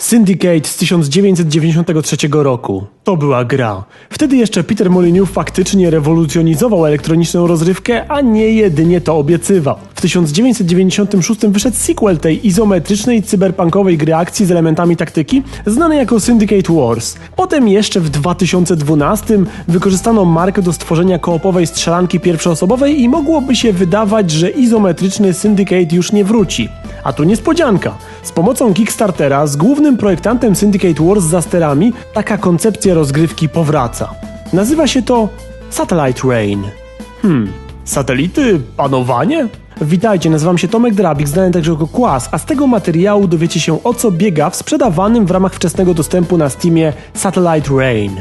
Syndicate z 1993 roku. To była gra. Wtedy jeszcze Peter Molyneux faktycznie rewolucjonizował elektroniczną rozrywkę, a nie jedynie to obiecywał. W 1996 wyszedł sequel tej izometrycznej, cyberpunkowej gry akcji z elementami taktyki, znanej jako Syndicate Wars. Potem jeszcze w 2012 wykorzystano markę do stworzenia koopowej strzelanki pierwszoosobowej i mogłoby się wydawać, że izometryczny Syndicate już nie wróci. A tu niespodzianka. Z pomocą Kickstartera z głównym projektantem Syndicate Wars za sterami taka koncepcja rozgrywki powraca. Nazywa się to Satellite Rain. Hmm, satelity? Panowanie? Witajcie, nazywam się Tomek Drabik, znany także jako Kłas, a z tego materiału dowiecie się o co biega w sprzedawanym w ramach wczesnego dostępu na Steamie Satellite Rain.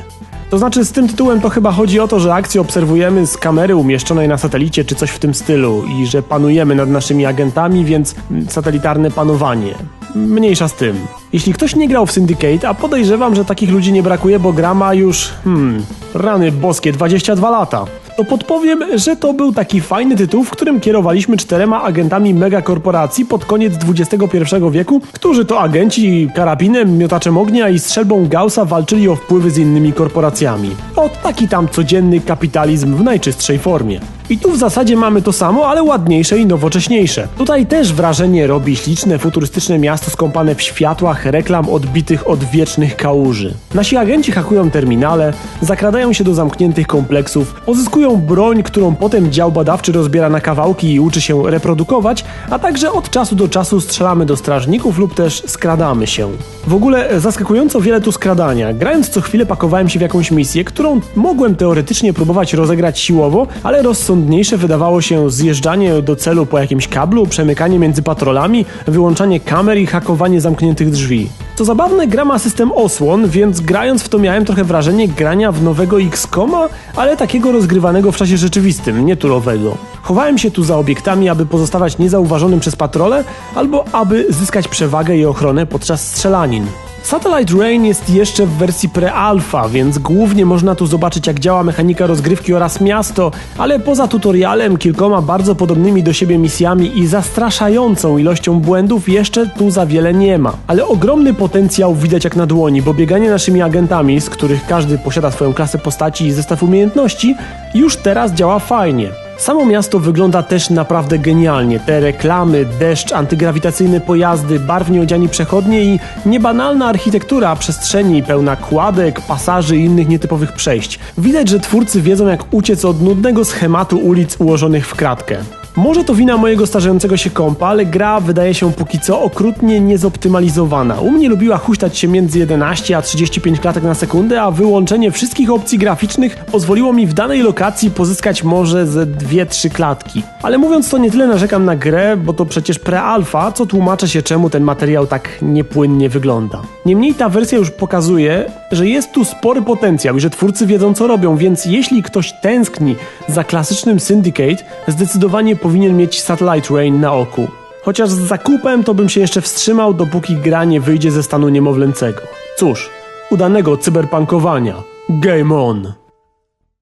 To znaczy z tym tytułem to chyba chodzi o to, że akcję obserwujemy z kamery umieszczonej na satelicie czy coś w tym stylu i że panujemy nad naszymi agentami, więc satelitarne panowanie. Mniejsza z tym. Jeśli ktoś nie grał w Syndicate, a podejrzewam, że takich ludzi nie brakuje, bo gra ma już, hmm, rany boskie, 22 lata, to podpowiem, że to był taki fajny tytuł, w którym kierowaliśmy czterema agentami megakorporacji pod koniec XXI wieku, którzy to agenci karabinem, miotaczem ognia i strzelbą Gaussa walczyli o wpływy z innymi korporacjami. O taki tam codzienny kapitalizm w najczystszej formie. I tu w zasadzie mamy to samo, ale ładniejsze i nowocześniejsze. Tutaj też wrażenie robi śliczne, futurystyczne miasto skąpane w światłach reklam odbitych od wiecznych kałuży. Nasi agenci hakują terminale, zakradają się do zamkniętych kompleksów, pozyskują broń, którą potem dział badawczy rozbiera na kawałki i uczy się reprodukować, a także od czasu do czasu strzelamy do strażników lub też skradamy się. W ogóle zaskakująco wiele tu skradania. Grając co chwilę pakowałem się w jakąś misję, którą mogłem teoretycznie próbować rozegrać siłowo, ale rozsądniejsze wydawało się zjeżdżanie do celu po jakimś kablu, przemykanie między patrolami, wyłączanie kamer i hakowanie zamkniętych drzwi. Co zabawne, gra ma system osłon, więc grając w to miałem trochę wrażenie grania w nowego X-Koma, ale takiego rozgrywanego w czasie rzeczywistym, nie turowego. Chowałem się tu za obiektami, aby pozostawać niezauważonym przez patrole, albo aby zyskać przewagę i ochronę podczas strzelanin. Satellite Rain jest jeszcze w wersji pre-alpha, więc głównie można tu zobaczyć jak działa mechanika rozgrywki oraz miasto, ale poza tutorialem, kilkoma bardzo podobnymi do siebie misjami i zastraszającą ilością błędów jeszcze tu za wiele nie ma. Ale ogromny potencjał widać jak na dłoni, bo bieganie naszymi agentami, z których każdy posiada swoją klasę postaci i zestaw umiejętności, już teraz działa fajnie. Samo miasto wygląda też naprawdę genialnie. Te reklamy, deszcz, antygrawitacyjne pojazdy, barwnie odziani przechodnie i niebanalna architektura przestrzeni pełna kładek, pasaży i innych nietypowych przejść. Widać, że twórcy wiedzą jak uciec od nudnego schematu ulic ułożonych w kratkę. Może to wina mojego starzejącego się kompa, ale gra wydaje się póki co okrutnie niezoptymalizowana. U mnie lubiła huśtać się między 11 a 35 klatek na sekundę, a wyłączenie wszystkich opcji graficznych pozwoliło mi w danej lokacji pozyskać może ze 2-3 klatki. Ale mówiąc to nie tyle narzekam na grę, bo to przecież pre-alfa, co tłumaczę się czemu ten materiał tak niepłynnie wygląda. Niemniej ta wersja już pokazuje, że jest tu spory potencjał i że twórcy wiedzą co robią, więc jeśli ktoś tęskni za klasycznym Syndicate, zdecydowanie powinien mieć Satellite Rain na oku. Chociaż z zakupem to bym się jeszcze wstrzymał, dopóki gra nie wyjdzie ze stanu niemowlęcego. Cóż, udanego cyberpunkowania. Game on!